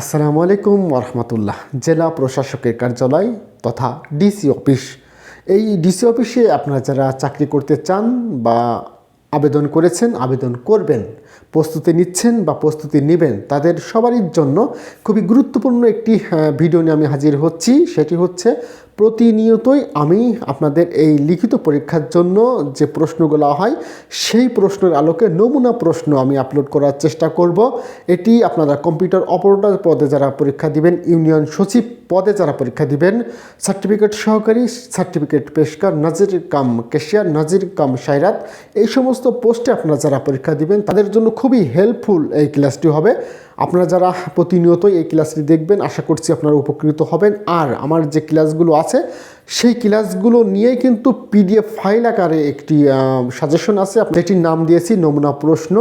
আসসালামু আলাইকুম ওরহমতুল্লাহ জেলা প্রশাসকের কার্যালয় তথা ডিসি অফিস। এই ডিসি অফিসে আপনারা যারা চাকরি করতে চান বা আবেদন করেছেন, আবেদন করবেন, প্রস্তুতি নিচ্ছেন বা প্রস্তুতি নেবেন, তাদের সবারই জন্য খুবই গুরুত্বপূর্ণ একটি ভিডিও নিয়ে আমি হাজির হচ্ছি। সেটি হচ্ছে প্রতিনিয়তই আমি আপনাদের এই লিখিত পরীক্ষার জন্য যে প্রশ্নগুলো হয়, সেই প্রশ্নের আলোকে নমুনা প্রশ্ন আমি আপলোড করার চেষ্টা করব। এটি আপনারা কম্পিউটার অপারেটর পদে যারা পরীক্ষা দিবেন ইউনিয়ন সচিব পদে যারা পরীক্ষা দিবেন, সার্টিফিকেট সহকারী, সার্টিফিকেট পেশকার, নাজির কাম কেশিয়ার, নাজির কাম সাইরাত, এই সমস্ত পোস্টে আপনারা যারা পরীক্ষা দিবেন, তাদের জন্য খুবই হেল্পফুল এই ক্লাসটি হবে। আপনারা যারা প্রতিনিয়তই এই ক্লাসটি দেখবেন, আশা করছি আপনারা উপকৃত হবেন। আর আমার যে ক্লাসগুলো আছে সেই ক্লাসগুলো নিয়ে কিন্তু পিডিএফ ফাইল আকারে একটি সাজেশন আছে। যেটির নাম দিয়েছি, নমুনা প্রশ্ন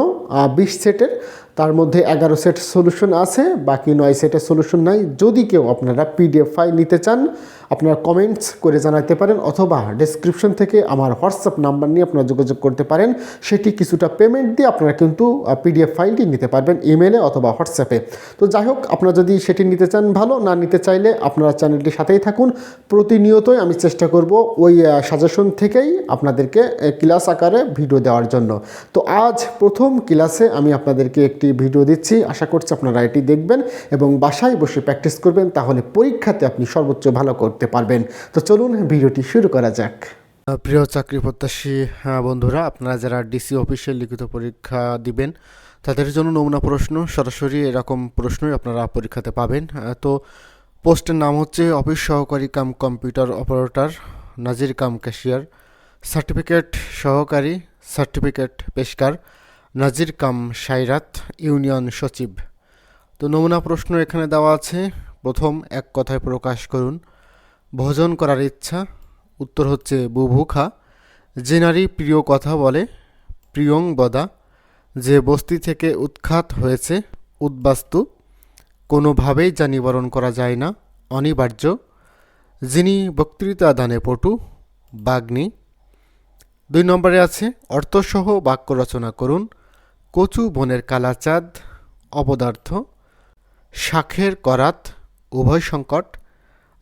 বিশ সেটের। তার মধ্যে এগারো সেট সলিউশন আছে, বাকি নয় সেটের সলিউশন নাই। যদি কেউ আপনারা পিডিএফ ফাইল নিতে চান আপনারা কমেন্টস করে জানাতে পারেন অথবা ডেসক্রিপশন থেকে আমার হোয়াটসঅ্যাপ নাম্বার নিয়ে আপনারা যোগাযোগ করতে পারেন। সেটি কিছুটা পেমেন্ট দিয়ে আপনারা কিন্তু পিডিএফ ফাইলটি নিতে পারবেন ইমেলে অথবা হোয়াটসঅ্যাপে তো যাই হোক, আপনারা যদি সেটি নিতে চান ভালো, না নিতে চাইলে আপনারা চ্যানেলটির সাথেই থাকুন। প্রতিনিয়তই আমি চেষ্টা করব ওই সাজেশন থেকেই আপনাদেরকে ক্লাস আকারে ভিডিও দেওয়ার জন্য। তো আজ প্রথম ক্লাসে আমি আপনাদেরকে একটি ভিডিও দিচ্ছি। আশা করছি আপনারা এটি দেখবেন এবং বাসায় বসে প্র্যাকটিস করবেন। তাহলে পরীক্ষাতে আপনি সর্বোচ্চ ভালো করতে পারবেন। তো চলুন ভিডিওটি শুরু করা যাক। প্রিয় চাকরি প্রত্যাশী বন্ধুরা, আপনারা যারা ডিসি অফিসিয়াল লিখিত পরীক্ষা দিবেন, তাদের জন্য নমুনা প্রশ্ন, সরাসরি এরকম প্রশ্নই আপনারা পরীক্ষাতে পাবেন। তো পোস্টের নাম হচ্ছে অফিস সহকারী কাম কম্পিউটার অপারেটর, নাজির কাম ক্যাশিয়ার, সার্টিফিকেট সহকারী, সার্টিফিকেট পেশকার, নাজির কাম সাইরাত, ইউনিয়ন সচিব। তো নমুনা প্রশ্ন এখানে দেওয়া আছে। প্রথম এক কথায় প্রকাশ করুন। ভোজন করার ইচ্ছা। উত্তর হচ্ছে বুভুখা। যে নারী প্রিয় কথা বলে, প্রিয়ং বদা। যে বস্তি থেকে উৎখাত হয়েছে, উদ্বাস্তু। কোনোভাবেই যা নিবারণ করা যায় না, অনিবার্য। যিনি বক্তৃতা দানে পটু, বাগ্নি। দুই নম্বরে আছে, অর্থসহ বাক্য রচনা করুন। কচু বনের কালাচাঁদ, অপদার্থ। শাখের করাত, উভয় সংকট।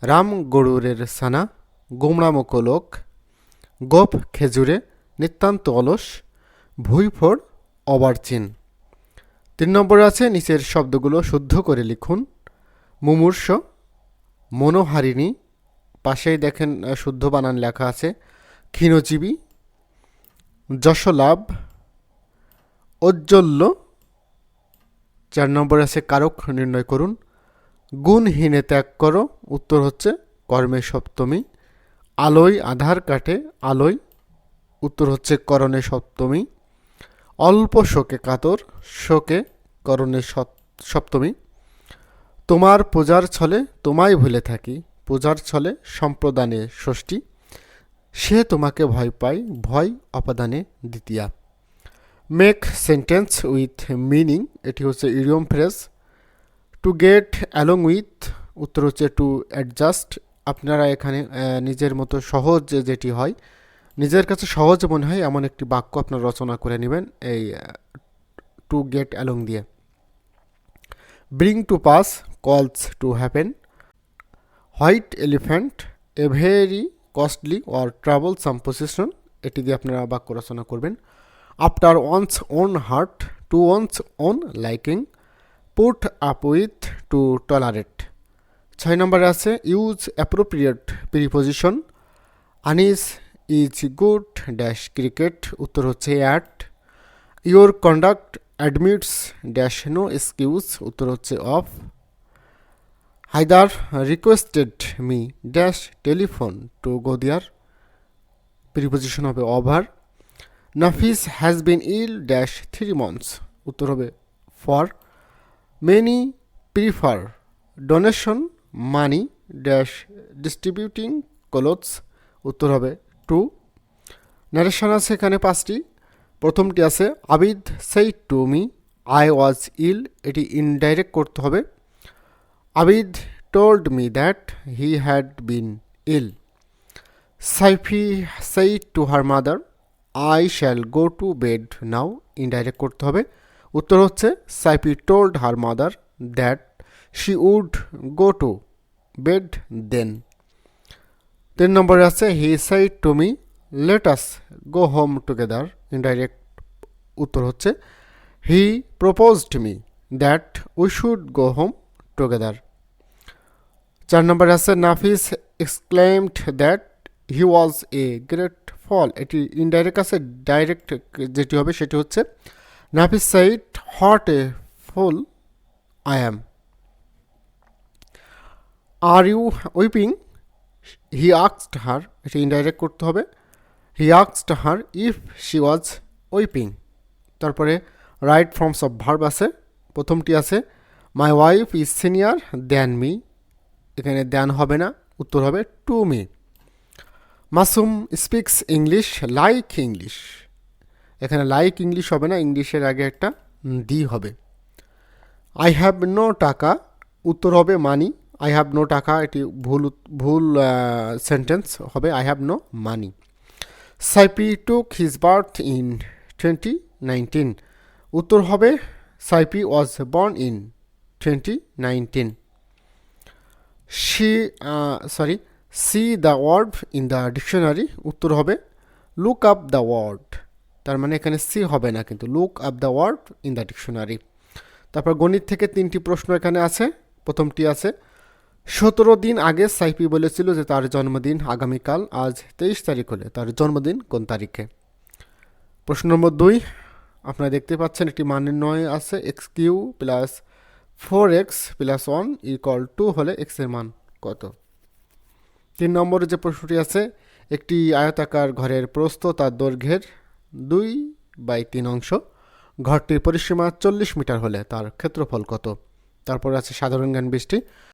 রাম গরুরের সানা, গোমড়ামুখ লোক, গোপ খেজুরে, নিতান্ত অলস, ভুইফোড় অবারচিন তিন নম্বরে আছে, নিচের শব্দগুলো শুদ্ধ করে লিখুন। মুমূর্ষ, মনোহারিণী, পাশেই দেখেন শুদ্ধ বানান লেখা আছে। ক্ষীণজীবী, যশলাভ, ঔজ্জ্বল্য। চার নম্বরে আছে, কারক নির্ণয় করুন। গুণহীনে ত্যাগ করো। উত্তর হচ্ছে কর্মে সপ্তমী। আলোয় আধার কাটে, আলোয়। উত্তর হচ্ছে করণে সপ্তমী। অল্প শোকে কাতর, শোকে করণে সপ্তমী। তোমার পূজার ছলে তোমায় ভুলে থাকি, পূজার ছলে সম্প্রদানে ষষ্ঠী। সে তোমাকে ভয় পায়, ভয় অপাদানে দ্বিতীয়া। মেক সেন্টেন্স উইথ মিনিং এটি হচ্ছে idiom phrase to get along with উত্তর হচ্ছে টু অ্যাডজাস্ট আপনারা এখানে নিজের মতো সহজ যেটি হয়, নিজের কাছে সহজ মনে হয় এমন একটি বাক্য আপনার রচনা করে নেবেন, এই টু গেট অ্যালং দিয়ে। Bring to pass calls to happen white elephant a very costly or travel some position এটি দিয়ে আপনারা বাক্য রচনা করবেন। After one's own heart to one's own liking put up with to tolerate ছয় নম্বরে আছে use appropriate preposition Anis is good dash cricket উত্তর হচ্ছে at your conduct admits dash no excuse উত্তর হচ্ছে of Haidar requested me dash telephone to go there preposition হবে over Nafis has been ill dash three months উত্তর হবে for many prefer donation money dash distributing clothes উত্তর হবে two narration আছে এখানে পাঁচটি। প্রথমটি আছে, Abid said to me I was ill এটি ইনডাইরেক্ট করতে হবে। Abid told me that he had been ill Saifi said to her mother I shall go to bed now indirect করতে হবে। উত্তর হচ্ছে, Saifi told her mother that she would go to bed then তিন নম্বরে আছে he said to me let's go home together indirect উত্তর হচ্ছে he proposed me that we should go home together চার নম্বরে আছে Nafis exclaimed that he was a great fool এটি indirect আছে ডাইরেক্ট যেটি হবে সেটি হচ্ছে Nafis said what a fool I am? Are you weeping? He আক্সড her, এটি ইনডাইরেক্ট করতে হবে। He আক্সড her if she was weeping. তারপরে, রাইট ফর্মস অফ ভার্ব আছে। প্রথমটি আছে, my wife is senior than me. এখানে দ্যান হবে না, উত্তর হবে, to me. Masum speaks English like English. এখানে লাইক ইংলিশ হবে না ইংলিশের আগে একটা দি হবে। আই হ্যাভ নো টাকা, উত্তর হবে money I have no taka, এটি ভুল ভুল সেন্টেন্স হবে I have no money Saifi took his birth in twenty nineteen উত্তর হবে Saifi was born in twenty nineteen see sorry see the word in the dictionary উত্তর হবে লুক আপ দ্য ওয়ার্ড তার মানে এখানে সি হবে না, কিন্তু look up the word in the dictionary তারপর গণিত থেকে তিনটি প্রশ্ন এখানে আছে, প্রথমটি আছে, সতেরো দিন আগে সাইপি বলেছিল যে তার জন্মদিন আগামীকাল, আজ তেইশ তারিখ হলে। তার জন্মদিন কোন তারিখে? প্রশ্ন নম্বর দুই, আপনারা দেখতে পাচ্ছেন একটি মান নির্ণয় আছে x q plus four x plus one equal two হলে এক্সের মান কত? তিন নম্বরে যে প্রশ্নটি আছে, একটি আয়তাকার ঘরের প্রস্থ তার দৈর্ঘ্যের দুই বাই তিন অংশ। ঘরটির পরিসীমা চল্লিশ মিটার হলে তার ক্ষেত্রফল কত? তারপর আছে সাধারণ জ্ঞান বৃষ্টি।